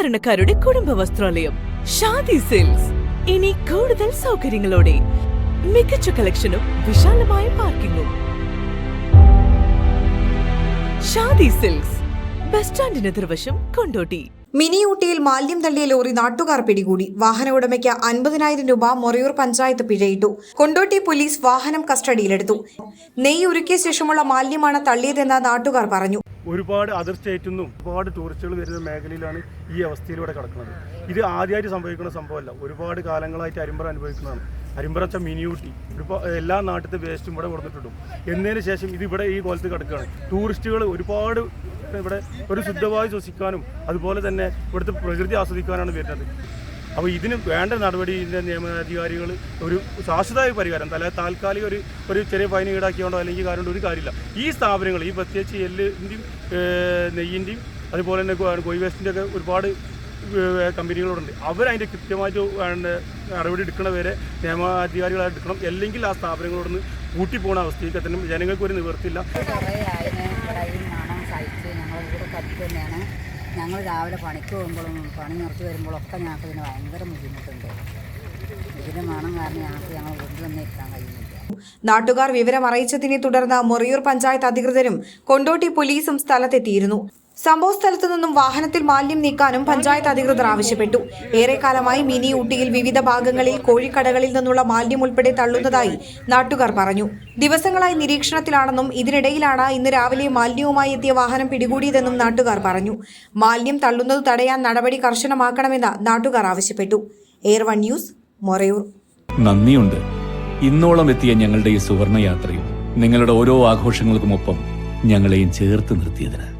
സാധാരണക്കാരുടെ കുടുംബ വസ്ത്രാലയം ഷാദി സിൽക്സ്. ഇനി കൂടുതൽ സൗകര്യങ്ങളോടെ മികച്ച കളക്ഷനും വിശാലമായ പാർക്കിങ്ങും. ഷാദി സിൽക്സ് ബസ് സ്റ്റാൻഡിന് എതിർവശം കൊണ്ടോട്ടി. മിനി ഊട്ടിയിൽ മാലിന്യം തള്ളിയ ലോറി നാട്ടുകാർ പിടികൂടി. വാഹന ഉടമയ്ക്ക് അൻപതിനായിരം രൂപ മൊറയൂർ പഞ്ചായത്ത് പിഴയിട്ടു. കൊണ്ടോട്ടി പോലീസ് വാഹനം കസ്റ്റഡിയിലെടുത്തു. നെയ്യ് ഉരുക്കിയ ശേഷമുള്ള മാലിന്യമാണ് തള്ളിയതെന്ന് നാട്ടുകാർ പറഞ്ഞു. ഒരുപാട് അതർ സ്റ്റേറ്റിൽ നിന്നും ഒരുപാട് ടൂറിസ്റ്റുകൾ വരുന്ന മേഖലയിലാണ് ഈ അവസ്ഥയിലൂടെ കിടക്കുന്നത്. ഇത് ആദ്യമായിട്ട് സംഭവിക്കുന്ന സംഭവമല്ല. ഒരുപാട് കാലങ്ങളായിട്ട് അരിമ്പറ അനുഭവിക്കുന്നതാണ്. അരിമ്പറ വെച്ചാൽ മിനിയൂട്ടി. ഒരുപാട് എല്ലാ നാട്ടിലത്തെ വേസ്റ്റും ഇവിടെ കൊടുത്തിട്ടും എന്നതിന് ശേഷം ഇത് ഇവിടെ ഈ കോലത്ത് കിടക്കുകയാണ്. ടൂറിസ്റ്റുകൾ ഒരുപാട് ഇവിടെ ഒരു ശുദ്ധവായു ശ്വസിക്കാനും അതുപോലെ തന്നെ ഇവിടുത്തെ പ്രകൃതി ആസ്വദിക്കാനാണ് വരുന്നത്. അപ്പോൾ ഇതിന് വേണ്ട നടപടി ഇതിന്റെ നിയമനാധികാരികൾ ഒരു ശാശ്വതമായ പരിഹാരം തല താൽക്കാലിക ഒരു ഒരു ചെറിയ ഫൈൻ ഈടാക്കിയോണ്ടോ അല്ലെങ്കിൽ കാര്യം ഒരു കാര്യമില്ല. ഈ സ്ഥാപനങ്ങൾ ഈ പ്രത്യേകിച്ച് എല്ലിന്റെയും നെയ്യിന്റെയും അതുപോലെ തന്നെ ഗോ- കോഴി വേസ്റ്റിന്റെ ഒക്കെ ഒരുപാട് കമ്പനികളോടുണ്ട് അവരതിന്റെ കൃത്യമായിട്ട് നടപടി എടുക്കണവരെ നിയമാധികാരികളായിട്ട് എടുക്കണം. അല്ലെങ്കിൽ ആ സ്ഥാപനങ്ങളോടൊന്ന് കൂട്ടിപ്പോണ അവസ്ഥയൊക്കെ തന്നെ ജനങ്ങൾക്ക് ഒരു നിവൃത്തിയില്ല. കുറേ ഞങ്ങൾ രാവിലെ പണിക്ക് പോകുമ്പോഴും പണി നിർത്തി വരുമ്പോഴൊക്കെ ഞങ്ങൾക്ക് ഇതിന് ഭയങ്കര ബുദ്ധിമുട്ടുണ്ട്. ഇതിന്റെ മണം കാരണം ഞങ്ങൾക്ക് ഞങ്ങൾ വീട്ടിൽ തന്നെ എത്താൻ കഴിയുന്നില്ല. നാട്ടുകാർ വിവരം അറിയിച്ചതിനെ തുടർന്ന് മൊറിയൂർ പഞ്ചായത്ത് അധികൃതരും കൊണ്ടോട്ടി പോലീസും സ്ഥലത്തെത്തിയിരുന്നു. സംഭവ സ്ഥലത്തു നിന്നും വാഹനത്തിൽ മാലിന്യം നീക്കാനും പഞ്ചായത്ത് അധികൃതർ ആവശ്യപ്പെട്ടു. ഏറെക്കാലമായി മിനി ഊട്ടിയിൽ വിവിധ ഭാഗങ്ങളിൽ കോഴിക്കടകളിൽ നിന്നുള്ള മാലിന്യം ഉൾപ്പെടെ തള്ളുന്നതായി നാട്ടുകാർ പറഞ്ഞു. ദിവസങ്ങളായി നിരീക്ഷണത്തിലാണെന്നും ഇതിനിടയിലാണ് ഇന്ന് രാവിലെ മാലിന്യവുമായി എത്തിയ വാഹനം പിടികൂടിയതെന്നും നാട്ടുകാർ പറഞ്ഞു. മാലിന്യം തള്ളുന്നത് തടയാൻ നടപടി കർശനമാക്കണമെന്ന് നാട്ടുകാർ ആവശ്യപ്പെട്ടു. Air One News Morayur. നന്ദിയുണ്ട്. ഇന്നോളം എത്തിയ ഞങ്ങളുടെ ഈ സുവർണയാത്രയും നിങ്ങളുടെ ഓരോ ആഘോഷങ്ങൾക്കുമൊപ്പം ഞങ്ങളെയും ചേർത്ത് നിർത്തിയതിന്.